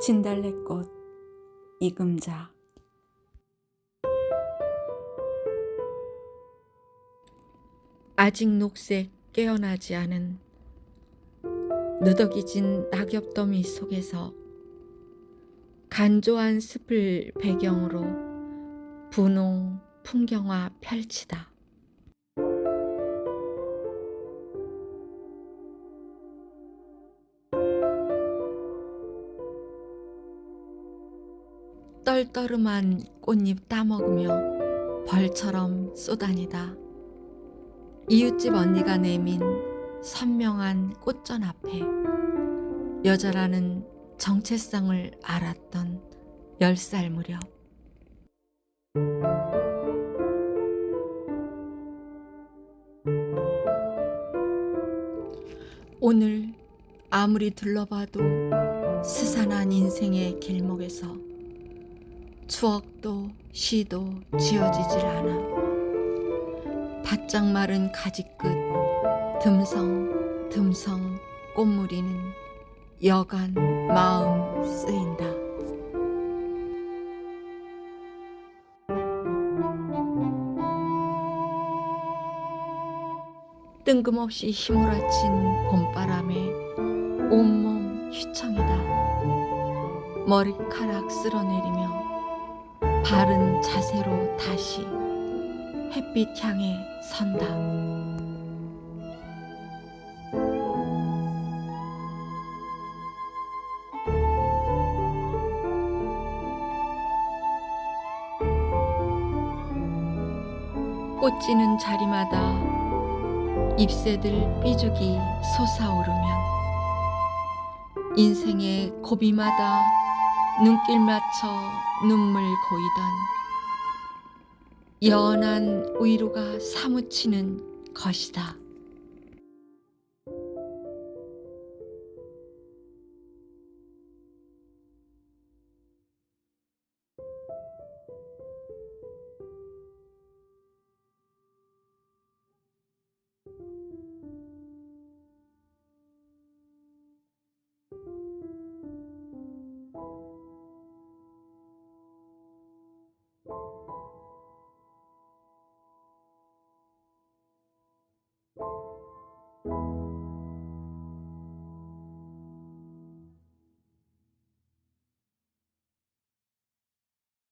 진달래꽃 이금자 아직 녹색 깨어나지 않은 누더기진 낙엽 더미 속에서 간조한 숲을 배경으로 분홍 풍경화 펼치다. 떨떠름한 꽃잎 따먹으며 벌처럼 쏘다니다. 이웃집 언니가 내민 선명한 꽃전 앞에 여자라는 정체성을 알았던 열 살 무렵 오늘 아무리 둘러봐도 스산한 인생의 길목에서 추억도 시도 지어지질 않아 바짝 마른 가지 끝 듬성 듬성 꽃무리는 여간 마음 쓰인다. 뜬금없이 휘몰아친 봄바람에 온몸 휘청이다. 머리카락 쓸어내리며 바른 자세로 다시 햇빛 향해 선다. 꽃 지는 자리마다 잎새들 삐죽이 솟아오르면 인생의 고비마다 눈길 맞춰 눈물 고이던 연한 위로가 사무치는 것이다.